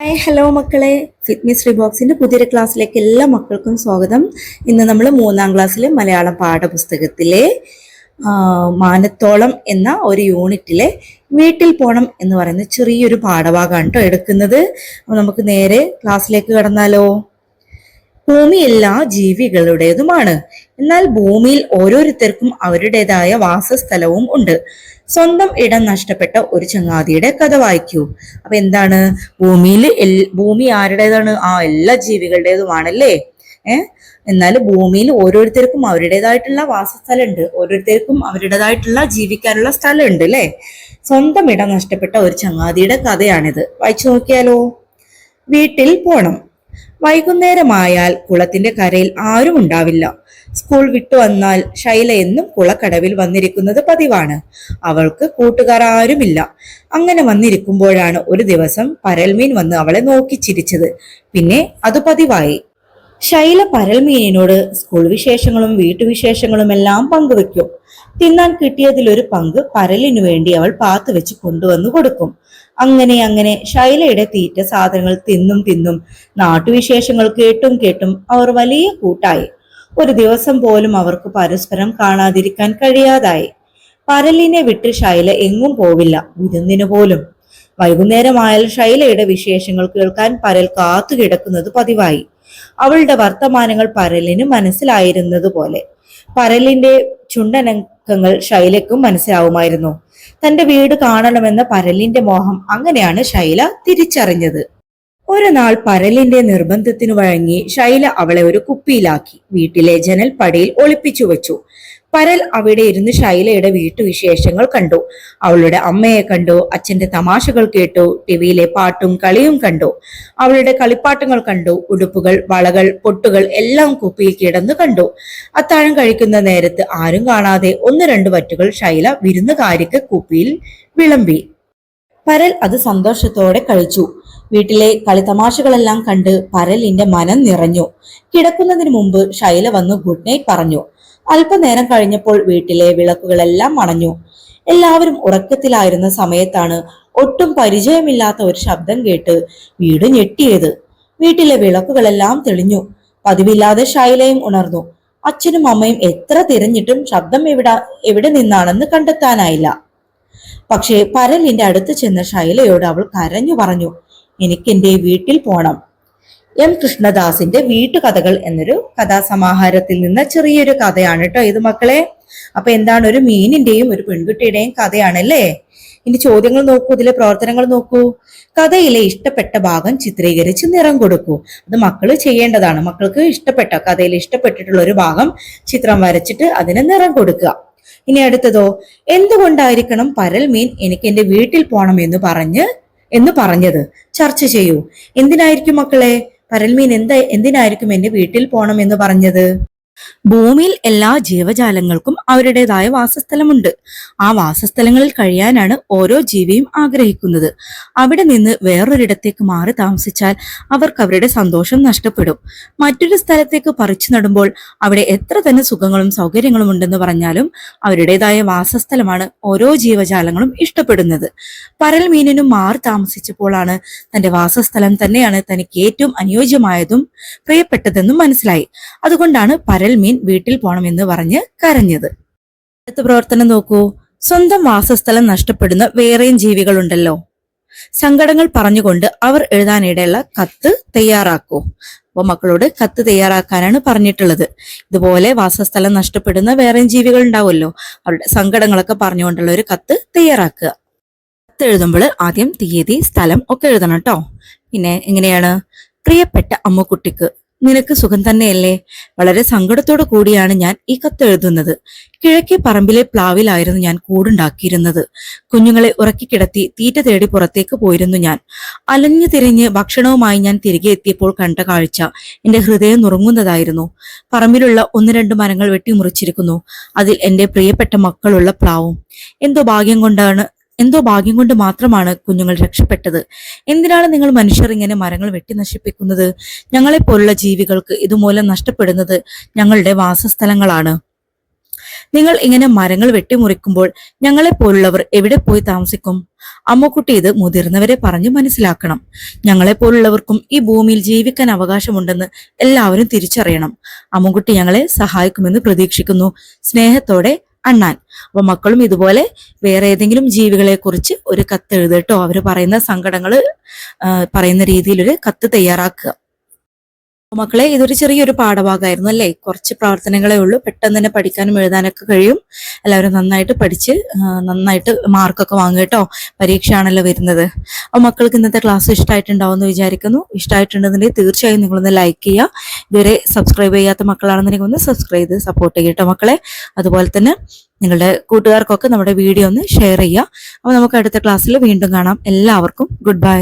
Hi hello മക്കളെ. Fitness ബോക്സിന്റെ പുതിയൊരു ക്ലാസ്സിലേക്ക് എല്ലാ മക്കൾക്കും സ്വാഗതം. ഇന്ന് നമ്മൾ മൂന്നാം ക്ലാസ്സിലെ മലയാളം പാഠപുസ്തകത്തിലെ മാനത്തോളം എന്ന ഒരു യൂണിറ്റിലെ വീട്ടിൽ പോണം എന്ന് പറയുന്ന ചെറിയൊരു പാഠഭാഗമാണ് കേട്ടോ എടുക്കുന്നത്. അപ്പോൾ നമുക്ക് നേരെ ക്ലാസ്സിലേക്ക് കടന്നാലോ. ഭൂമി എല്ലാ ജീവികളുടേതുമാണ്. എന്നാൽ ഭൂമിയിൽ ഓരോരുത്തർക്കും അവരുടേതായ വാസസ്ഥലവും ഉണ്ട്. സ്വന്തം ഇടം നഷ്ടപ്പെട്ട ഒരു ചങ്ങാതിയുടെ കഥ വായിക്കൂ. അപ്പൊ എന്താണ്? ഭൂമിയിൽ ഭൂമി ആരുടേതാണ്? ആ എല്ലാ ജീവികളുടേതുമാണല്ലേ? ഏർ എന്നാൽ ഭൂമിയിൽ ഓരോരുത്തർക്കും അവരുടേതായിട്ടുള്ള വാസസ്ഥലമുണ്ട്. ഓരോരുത്തർക്കും അവരുടേതായിട്ടുള്ള ജീവിക്കാനുള്ള സ്ഥലമുണ്ട് അല്ലേ? സ്വന്തം ഇടം നഷ്ടപ്പെട്ട ഒരു ചങ്ങാതിയുടെ കഥയാണിത്. വായിച്ചു നോക്കിയാലോ? വീട്ടിൽ പോണം. വൈകുന്നേരമായാൽ കുളത്തിന്റെ കരയിൽ ആരും ഉണ്ടാവില്ല. സ്കൂൾ വിട്ടു വന്നാൽ ശൈല എന്നും കുളക്കടവിൽ വന്നിരിക്കുന്നത് പതിവാണ്. അവൾക്ക് കൂട്ടുകാർ ആരുമില്ല. അങ്ങനെ വന്നിരിക്കുമ്പോഴാണ് ഒരു ദിവസം പരൽമീൻ വന്ന് അവളെ നോക്കിച്ചിരിച്ചത് പിന്നെ അത് പതിവായി. ശൈല പരൽമീനിനോട് സ്കൂൾ വിശേഷങ്ങളും വീട്ടുവിശേഷങ്ങളും എല്ലാം പങ്കുവെക്കും. തിന്നാൻ കിട്ടിയതിലൊരു പങ്ക് പരലിനു വേണ്ടി അവൾ പാത്തു വെച്ച് കൊണ്ടുവന്നു കൊടുക്കും. അങ്ങനെ അങ്ങനെ ശൈലയുടെ തീറ്റ സാധനങ്ങൾ തിന്നും തിന്നും നാട്ടുവിശേഷങ്ങൾ കേട്ടും കേട്ടും അവർ വലിയ കൂട്ടായി. ഒരു ദിവസം പോലും അവർക്ക് പരസ്പരം കാണാതിരിക്കാൻ കഴിയാതായി. പരലിനെ വിട്ട് ശൈല എങ്ങും പോവില്ല വിരുന്നിന് പോലും. വൈകുന്നേരമായാൽ ശൈലയുടെ വിശേഷങ്ങൾ കേൾക്കാൻ പരൽ കാത്തു കിടക്കുന്നത് പതിവായി. അവളുടെ വർത്തമാനങ്ങൾ പരലിന് മനസ്സിലായിരുന്നതുപോലെ പരലിന്റെ ചുണ്ടനക്കങ്ങൾ ശൈലയ്ക്കും മനസ്സിലാവുമായിരുന്നു. തന്റെ വീട് കാണണമെന്ന പരലിന്റെ മോഹം അങ്ങനെയാണ് ശൈല തിരിച്ചറിഞ്ഞത്. ഒരു നാൾ പരലിന്റെ നിർബന്ധത്തിനു വഴങ്ങി ശൈല അവളെ ഒരു കുപ്പിയിലാക്കി. വീട്ടിലെ ജനൽപ്പടിയിൽ ഒളിപ്പിച്ചു വെച്ചു. പരൽ അവിടെ ഇരുന്ന് ശൈലയുടെ വീട്ടുവിശേഷങ്ങൾ കണ്ടു. അവളുടെ അമ്മയെ കണ്ടു അച്ഛന്റെ തമാശകൾ കേട്ടു ടിവിയിലെ പാട്ടും കളിയും കണ്ടു. അവളുടെ കളിപ്പാട്ടങ്ങൾ കണ്ടു ഉടുപ്പുകൾ വളകൾ പൊട്ടുകൾ എല്ലാം കുപ്പിയിൽ കിടന്നു കണ്ടു. അത്താഴം കഴിക്കുന്ന നേരത്ത് ആരും കാണാതെ ഒന്ന് രണ്ട് വറ്റുകൾ ശൈല വിരുന്നുകാരിക്ക് കുപ്പിയിൽ വിളമ്പി. പരൽ അത് സന്തോഷത്തോടെ കഴിച്ചു. വീട്ടിലെ കളിതമാശകളെല്ലാം കണ്ട് പരലിന്റെ മനം നിറഞ്ഞു. കിടക്കുന്നതിന് മുമ്പ് ശൈല വന്ന് ഗുഡ് നൈറ്റ് പറഞ്ഞു. അല്പനേരം കഴിഞ്ഞപ്പോൾ വീട്ടിലെ വിളക്കുകളെല്ലാം അണഞ്ഞു. എല്ലാവരും ഉറക്കത്തിലായിരുന്ന സമയത്താണ് ഒട്ടും പരിചയമില്ലാത്ത ഒരു ശബ്ദം കേട്ട് വീട് ഞെട്ടിയത്. വീട്ടിലെ വിളക്കുകളെല്ലാം തെളിഞ്ഞു. പതിവില്ലാതെ ശൈലയും ഉണർന്നു. അച്ഛനും അമ്മയും എത്ര തിരഞ്ഞിട്ടും ശബ്ദം എവിടെ എവിടെ നിന്നാണെന്ന് കണ്ടെത്താനായില്ല. പക്ഷേ പരലിന്റെ അടുത്ത് ചെന്ന ശൈലയോട് അവൾ കരഞ്ഞു പറഞ്ഞു. എനിക്ക് എന്റെ വീട്ടിൽ പോണം. എം കൃഷ്ണദാസിന്റെ വീട്ടുകഥകൾ എന്നൊരു കഥാസമാഹാരത്തിൽ നിന്ന് ചെറിയൊരു കഥയാണ് കേട്ടോ ഇത് മക്കളെ. അപ്പൊ എന്താണ് ഒരു മീനിന്റെയും ഒരു പെൺകുട്ടിയുടെയും കഥയാണല്ലേ? ഇനി ചോദ്യങ്ങൾ നോക്കൂ ഇതിലെ പ്രവർത്തനങ്ങൾ നോക്കൂ. കഥയിലെ ഇഷ്ടപ്പെട്ട ഭാഗം ചിത്രീകരിച്ച് നിറം കൊടുക്കൂ. അത് മക്കൾ ചെയ്യേണ്ടതാണ്. മക്കൾക്ക് ഇഷ്ടപ്പെട്ട കഥയിൽ ഇഷ്ടപ്പെട്ടിട്ടുള്ള ഒരു ഭാഗം ചിത്രം വരച്ചിട്ട് അതിന് നിറം കൊടുക്കുക. ഇനി അടുത്തതോ എന്തുകൊണ്ടായിരിക്കണം പരൽ മീൻ എനിക്ക് എന്റെ വീട്ടിൽ പോണം എന്ന് പറഞ്ഞ് എന്ന് പറഞ്ഞത്. ചർച്ച ചെയ്യൂ. എന്തിനായിരിക്കും മക്കളെ? പരൽമീൻ എന്താ എന്തിനായിരിക്കും എന്റെ വീട്ടിൽ പോണം എന്ന് പറഞ്ഞത്? ഭൂമിയിൽ എല്ലാ ജീവജാലങ്ങൾക്കും അവരുടേതായ വാസസ്ഥലമുണ്ട്. ആ വാസസ്ഥലങ്ങളിൽ കഴിയാനാണ് ഓരോ ജീവിയും ആഗ്രഹിക്കുന്നത്. അവിടെ നിന്ന് വേറൊരിടത്തേക്ക് മാറി താമസിച്ചാൽ അവർക്ക് അവരുടെ സന്തോഷം നഷ്ടപ്പെടും. മറ്റൊരു സ്ഥലത്തേക്ക് പറിച്ചു നടുമ്പോൾ അവിടെ എത്ര തന്നെ സുഖങ്ങളും സൗകര്യങ്ങളും ഉണ്ടെന്ന് പറഞ്ഞാലും അവരുടേതായ വാസസ്ഥലമാണ് ഓരോ ജീവജാലങ്ങളും ഇഷ്ടപ്പെടുന്നത്. പരൽ മീനിനും മാറി താമസിച്ചപ്പോഴാണ് തന്റെ വാസസ്ഥലം തന്നെയാണ് തനിക്ക് ഏറ്റവും അനുയോജ്യമായതും പ്രിയപ്പെട്ടതെന്നും മനസ്സിലായി. അതുകൊണ്ടാണ് പരൽ മീൻ വീട്ടിൽ പോണമെന്ന് പറഞ്ഞ് കരഞ്ഞത്. അടുത്ത പ്രവർത്തനം നോക്കൂ. സ്വന്തം വാസസ്ഥലം നഷ്ടപ്പെടുന്ന വേറെയും ജീവികളുണ്ടല്ലോ. സങ്കടങ്ങൾ പറഞ്ഞുകൊണ്ട് അവർ എഴുതാനിടയുള്ള കത്ത് തയ്യാറാക്കൂ. അപ്പൊ മക്കളോട് കത്ത് തയ്യാറാക്കാനാണ് പറഞ്ഞിട്ടുള്ളത്. ഇതുപോലെ വാസസ്ഥലം നഷ്ടപ്പെടുന്ന വേറെയും ജീവികൾ ഉണ്ടാവുമല്ലോ അവരുടെ സങ്കടങ്ങളൊക്കെ പറഞ്ഞുകൊണ്ടുള്ള ഒരു കത്ത് തയ്യാറാക്കുക. കത്ത് എഴുതുമ്പോൾ ആദ്യം തീയതി സ്ഥലം ഒക്കെ എഴുതണം കേട്ടോ. പിന്നെ എങ്ങനെയാണ്? പ്രിയപ്പെട്ട അമ്മുക്കുട്ടിക്ക് നിനക്ക് സുഖം തന്നെയല്ലേ? വളരെ സങ്കടത്തോടു കൂടിയാണ് ഞാൻ ഈ കത്തെഴുതുന്നത് കിഴക്കേ പറമ്പിലെ പ്ലാവിലായിരുന്നു ഞാൻ കൂടുണ്ടാക്കിയിരുന്നത്. കുഞ്ഞുങ്ങളെ ഉറക്കിക്കിടത്തി തീറ്റ തേടി പുറത്തേക്ക് പോയിരുന്നു ഞാൻ. അലഞ്ഞു തിരിഞ്ഞ് ഭക്ഷണവുമായി ഞാൻ തിരികെ എത്തിയപ്പോൾ കണ്ട കാഴ്ച എന്റെ ഹൃദയം നുറുങ്ങുന്നതായിരുന്നു. പറമ്പിലുള്ള ഒന്ന് രണ്ട് മരങ്ങൾ വെട്ടിമുറിച്ചിരിക്കുന്നു. അതിൽ എന്റെ പ്രിയപ്പെട്ട മക്കളുള്ള പ്ലാവും. എന്തോ ഭാഗ്യം കൊണ്ടാണ് എന്തോ ഭാഗ്യം കൊണ്ട് മാത്രമാണ് കുഞ്ഞുങ്ങൾ രക്ഷപ്പെട്ടത്. എന്തിനാണ് നിങ്ങൾ മനുഷ്യർ ഇങ്ങനെ മരങ്ങൾ വെട്ടി നശിപ്പിക്കുന്നത്? ഞങ്ങളെപ്പോലുള്ള ജീവികൾക്ക് ഇതുമൂലം നഷ്ടപ്പെടുന്നത് ഞങ്ങളുടെ വാസസ്ഥലങ്ങളാണ്. നിങ്ങൾ ഇങ്ങനെ മരങ്ങൾ വെട്ടിമുറിക്കുമ്പോൾ ഞങ്ങളെ പോലുള്ളവർ എവിടെ പോയി താമസിക്കും? അമ്മക്കുട്ടി ഇത് മുതിർന്നവരെ പറഞ്ഞു മനസ്സിലാക്കണം. ഞങ്ങളെ പോലുള്ളവർക്കും ഈ ഭൂമിയിൽ ജീവിക്കാൻ അവകാശമുണ്ടെന്ന് എല്ലാവരും തിരിച്ചറിയണം. അമ്മുക്കുട്ടി ഞങ്ങളെ സഹായിക്കുമെന്ന് പ്രതീക്ഷിക്കുന്നു. സ്നേഹത്തോടെ അണ്ണാൻ. അപ്പൊ മക്കളും ഇതുപോലെ വേറെ ഏതെങ്കിലും ജീവികളെ കുറിച്ച് ഒരു കത്ത് എഴുതട്ടോ? അവർ പറയുന്ന സങ്കടങ്ങൾ പറയുന്ന രീതിയിൽ ഒരു കത്ത് തയ്യാറാക്കുക. മക്കളെ ഇതൊരു ചെറിയൊരു പാഠഭാഗമായിരുന്നു അല്ലേ? കുറച്ച് പ്രവർത്തനങ്ങളേ ഉള്ളൂ. പെട്ടെന്ന് തന്നെ പഠിക്കാനും എഴുതാനൊക്കെ കഴിയും. എല്ലാവരും നന്നായിട്ട് പഠിച്ച് നന്നായിട്ട് മാർക്കൊക്കെ വാങ്ങുക കേട്ടോ. പരീക്ഷയാണല്ലോ വരുന്നത്. അപ്പോൾ മക്കൾക്ക് ഇന്നത്തെ ക്ലാസ് ഇഷ്ടമായിട്ടുണ്ടാവും എന്ന് വിചാരിക്കുന്നു. ഇഷ്ടമായിട്ടുണ്ടെന്നുണ്ടെങ്കിൽ തീർച്ചയായും നിങ്ങളൊന്ന് ലൈക്ക് ചെയ്യുക. ഇതുവരെ സബ്സ്ക്രൈബ് ചെയ്യാത്ത മക്കളാണെന്നുണ്ടെങ്കിൽ ഒന്ന് സബ്സ്ക്രൈബ് ചെയ്ത് സപ്പോർട്ട് ചെയ്യുക കേട്ടോ മക്കളെ. അതുപോലെ തന്നെ നിങ്ങളുടെ കൂട്ടുകാർക്കൊക്കെ നമ്മുടെ വീഡിയോ ഒന്ന് ഷെയർ ചെയ്യുക. അപ്പോൾ നമുക്ക് അടുത്ത ക്ലാസ്സിൽ വീണ്ടും കാണാം. എല്ലാവർക്കും ഗുഡ് ബൈ.